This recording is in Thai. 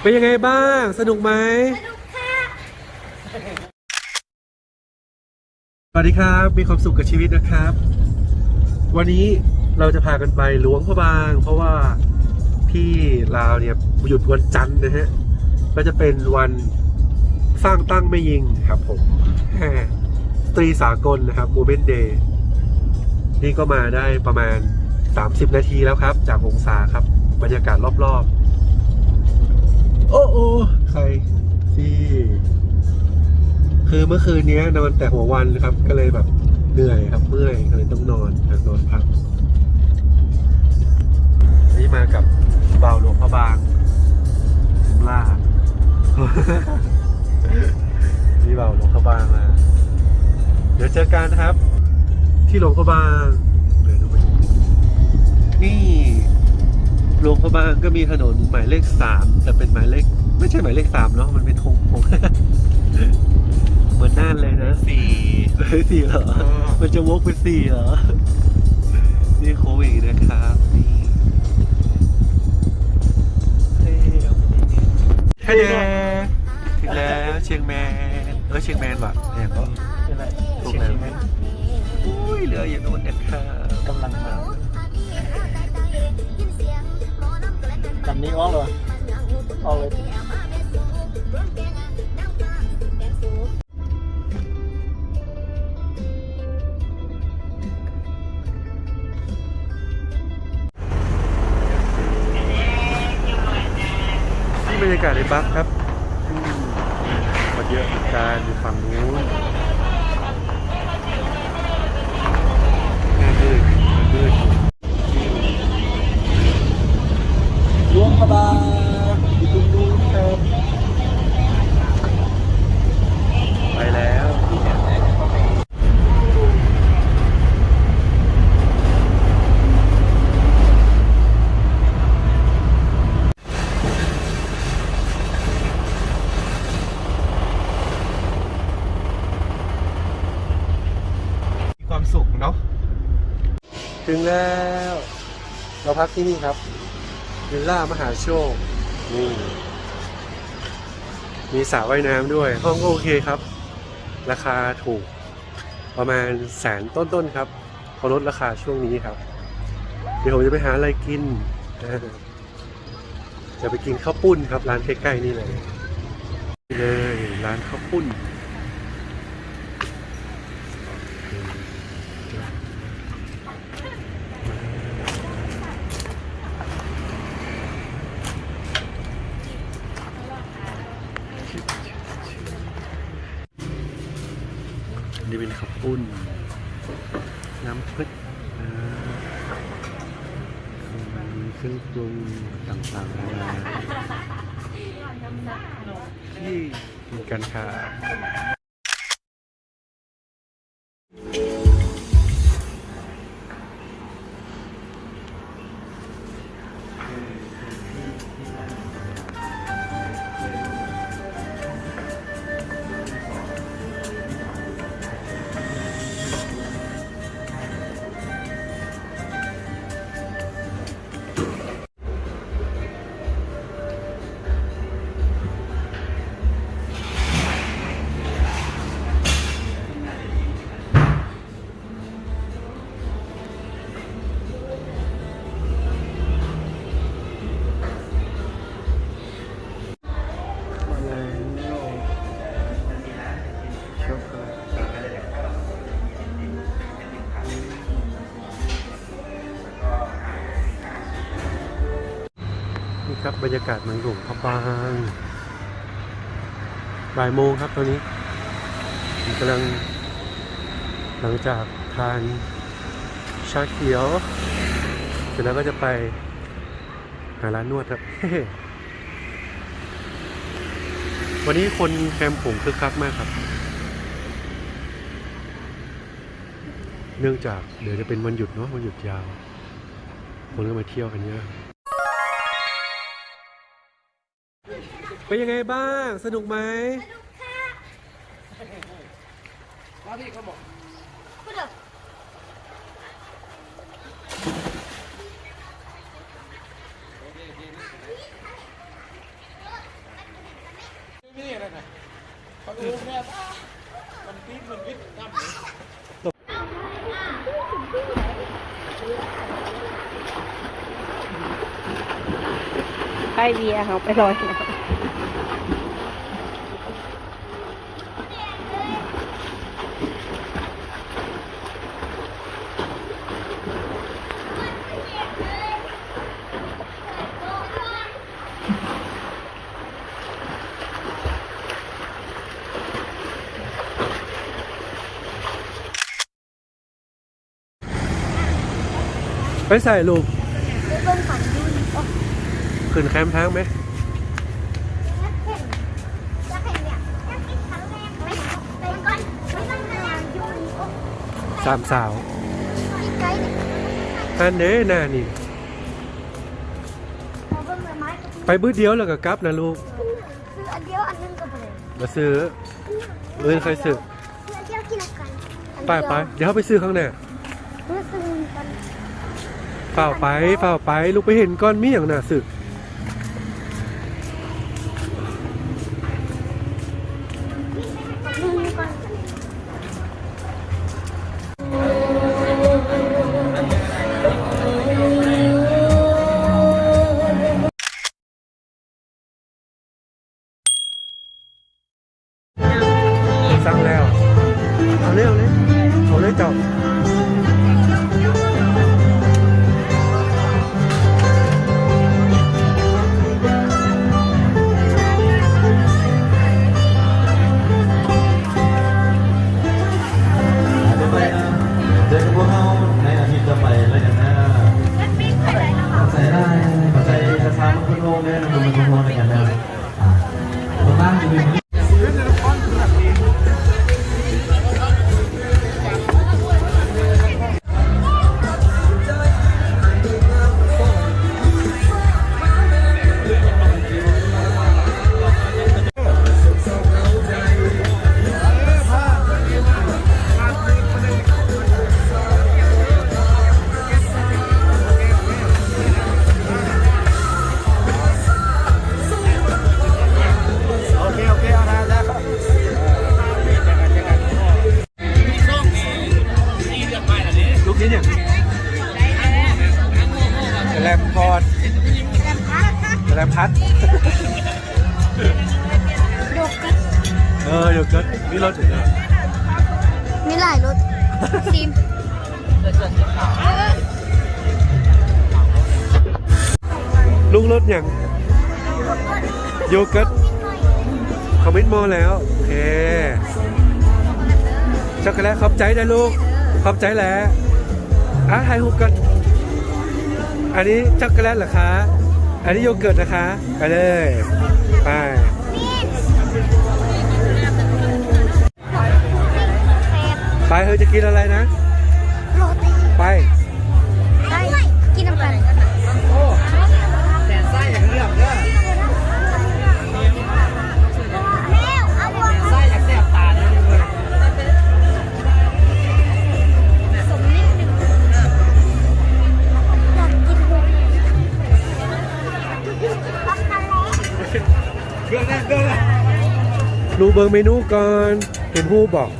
เป็นยังไงบ้าง สนุกไหมสวัสดีครับ มีความสุขกับชีวิตนะครับ วันนี้เราจะพากันไปหลวงพระบาง เพราะว่าที่ลาวเนี่ยหยุดวันจันทร์นะฮะ ก็จะเป็นวันสร้างตั้งไม่ยิงครับผมตรีสากลนะครับโมเมนต์เดย์นี่ก็มาได้ประมาณ 30 นาทีแล้วครับ จากองศาครับ บรรยากาศรอบๆ โอ้โอ้ใครสิคือเมื่อคืนนี้นอนแต่หัววันครับ ก็เลยแบบเหนื่อยครับเมื่อยก็เลยต้องนอนครับนอนพักนี่มากับเบาหลวงพระบางล่านี่เบาหลวงพระบางมาเดี๋ยวเจอกันนะครับ ที่หลวงพระบางเดี๋ยวดูไปนี่ หลวงพระบางก็มีถนนหมายเลขสามแต่เป็นหมายเลข ไม่ใช่หมายเลขสามเนาะมันเป็นธงธงเหมือนน่านเลยนะสี่เลยสี่เหรอ มันจะวกเป็นสี่เหรอ นี่โค้งอีกนะครับนี่แค่เดถึงแล้วเชียงแมนเออเชียงแมนว่ะเนี่ยก็เป็นไรถูกเชียงแล้วใหม่อุ้ยเหลืออย่างนู้นนะครับกำลังมา ลำนี้ออกเหรอออกเลยนี่บรรยากาศในบัสครับมคนเยอะเหมือนกันอยู่ฝั่งนู้นงานมืดงานมืด หล วงพระบางอยู่ตรงนู้นครับไปแล้วมีความสุขเนาะถึงแล้ว เราพักที่นี่ครับ วิลล่ามหาโชค นี่ มีสระว่ายน้ำด้วย ห้องก็โอเคครับ ราคาถูก ประมาณแสนต้นๆครับพอลดราคาช่วงนี้ครับ เดี๋ยวผมจะไปหาอะไรกิน จะไปกินข้าวปุ้นครับ ร้านใกล้ๆนี่เลย เลยร้านข้าวปุ้น นี่เป็นข้าวปุ้น น้ำพริกอ่ามีเครื่องปรุงต่างๆนานาที่มีกันค่ะ ครับบรรยากาศเมืองหลวงพะบางบ่ายโมงครับตอนนี้ผมกำลัง หลังจากทานชาเขียว เสร็จแล้วก็จะไปหาร้านนวดครับ วันนี้คนแคมป์ผมคึกคักมากครับ เนื่องจากเดี๋ยวจะเป็นวันหยุดเนาะวันหยุดยาว คนก็มาเที่ยวกันเยอะ เป็นยังไงบ้าง สนุกไหมสนุกค่ะพี่เขาบอกพูดเถอะไปเเบียร์เขาไปลอยแล้ว ไปใส่ลูกไปเบิ่งของยูนิโอขึ้นแคมป์ทางไหมนักเห็นนักเห็นเนี่ยนักกินครั้งแรกไหมไปก่อนไปก่อนงานยูนิโอสามสาวที่ไกลเนี่ยอันเด้น่านี่ เอาเบิ่งเลยไม้ก็ไปบื้อเดียวแล้วก็กลับนะลูกคืออันเดียวอันนึงก็ไปเลยมาซื้อเงินใครซื้อคืออันเดียวกินกันไปไปเดี๋ยวเขาไปซื้อข้างหน้าเพื่อซื้อกัน เฝ้าไปเฝ้าไปลูกไปเห็นก้อนมีอย่างน่ะสึก โดกกันเออเดี๋ยวเกิดมีรถถึงแล้วมีหลายรถซิมลุงรถอย่างโยเกิร์ตคอมมิตมอแล้ว โอเคช็อกโกแลตขอบใจนะลูก ขอบใจแหล้วอะถ่ายรูปกัน อันนี้ช็อกโกแลตเหรอคะ อันนี้โยเกิร์ตนะคะ ไปเลย ไป ไปเธอจะกินอะไรนะ ดูเบอร์เมนูก่อน เห็นผู้บอก